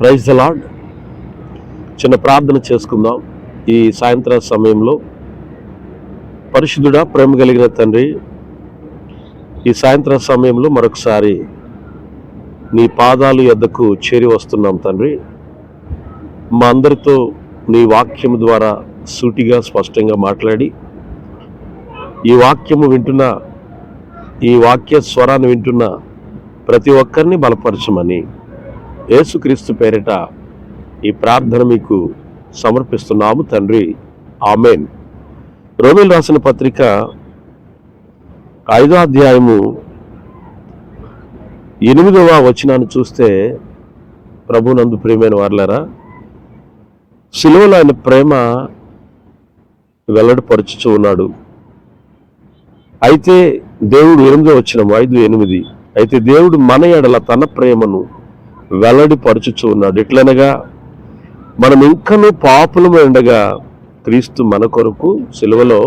Praise అలాడ్ చిన్న ప్రార్థన చేసుకుందాం. ఈ సాయంత్రం సమయంలో పరిశుద్ధుడా ప్రేమ కలిగిన తండ్రి ఈ సాయంత్రం సమయంలో మరొకసారి నీ పాదాలు ఎద్దకు చేరి వస్తున్నాం తండ్రి. మా అందరితో నీ వాక్యం ద్వారా సూటిగా స్పష్టంగా మాట్లాడి ఈ వాక్యము వింటున్న ఈ వాక్య స్వరాన్ని వింటున్న ప్రతి ఒక్కరిని బలపరచమని యేసుక్రీస్తు పేరిట ఈ ప్రార్థన మీకు సమర్పిస్తున్నాము తండ్రి. ఆమెన్. రోమిల్ రాసిన పత్రిక ఐదో అధ్యాయము ఎనిమిదవ వచనాన్ని చూస్తే ప్రభునందు ప్రియమైన వార్లరా సిలువలో ఆయన ప్రేమ వెల్లడిపరుచుచూ ఉన్నాడు. అయితే దేవుడు ఎనిమిదో వచ్చిన ఐదు ఎనిమిది అయితే దేవుడు మన ఎడల తన ప్రేమను వెల్లడిపరచుచు ఉన్నాడు. ఎట్లనగా మనం ఇంకనూ పాపులము ఉండగా క్రీస్తు మన కొరకు సిలువలో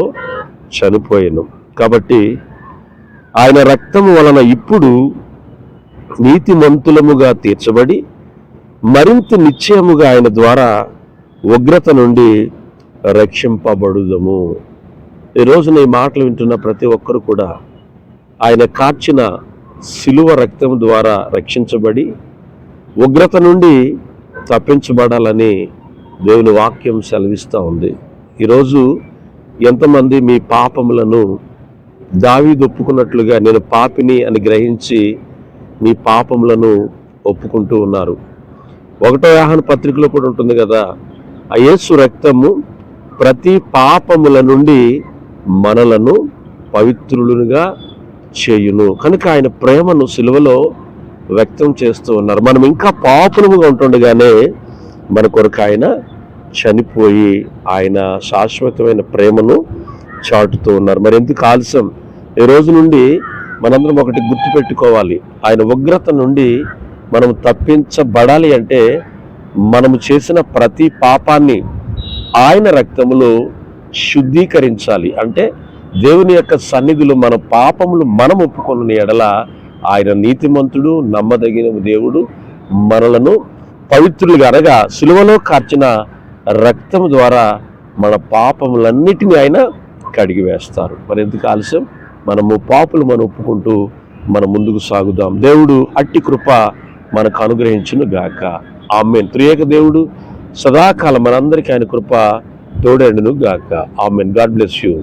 చనిపోయాను. కాబట్టి ఆయన రక్తము వలన ఇప్పుడు నీతిమంతులముగా తీర్చబడి మరింత నిశ్చయముగా ఆయన ద్వారా ఉగ్రత నుండి రక్షింపబడుదము. ఈ రోజున ఈ మాటలు వింటున్న ప్రతి ఒక్కరు కూడా ఆయన కార్చిన శిలువ రక్తం ద్వారా రక్షించబడి ఉగ్రత నుండి తప్పించబడాలని దేవుని వాక్యం సెలవిస్తూ ఉంది. ఈరోజు ఎంతమంది మీ పాపములను దావీదు ఒప్పుకున్నట్లుగా నేను పాపిని అని గ్రహించి మీ పాపములను ఒప్పుకుంటూ ఉన్నారు. ఒకటో యాహన పత్రికలో కూడా ఉంటుంది కదా ఆ యేసు రక్తము ప్రతి పాపముల నుండి మనలను పవిత్రులుగా చేయును. కనుక ఆయన ప్రేమను సిలువలో వ్యక్తం చేస్తూ ఉన్నారు. మనం ఇంకా పాపులముగా ఉంటుండగానే మన కొరకు ఆయన చనిపోయి ఆయన శాశ్వతమైన ప్రేమను చాటుతూ ఉన్నారు. మరి ఎందుకు ఆలస్యం? ఈ రోజు నుండి మనందరం ఒకటి గుర్తుపెట్టుకోవాలి ఆయన ఉగ్రత నుండి మనం తప్పించబడాలి అంటే మనము చేసిన ప్రతి పాపాన్ని ఆయన రక్తములో శుద్ధీకరించాలి. అంటే దేవుని యొక్క సన్నిధిలో మన పాపములు మనం ఒప్పుకున్న ఎడల ఆయన నీతిమంతుడు నమ్మదగిన దేవుడు మనలను పవిత్రులుగా అనగా సులువలో కార్చిన రక్తం ద్వారా మన పాపములన్నిటినీ ఆయన కడిగి వేస్తారు. మరి ఎందుకు ఆలస్యం? మనము పాపులు మనం ఒప్పుకుంటూ మనం ముందుకు సాగుదాం. దేవుడు అట్టి కృప మనకు అనుగ్రహించును గాక. ఆమెన్. త్రియేక దేవుడు సదాకాలం మనందరికీ ఆయన కృప తోడేడును గాక. ఆమెన్. God bless you.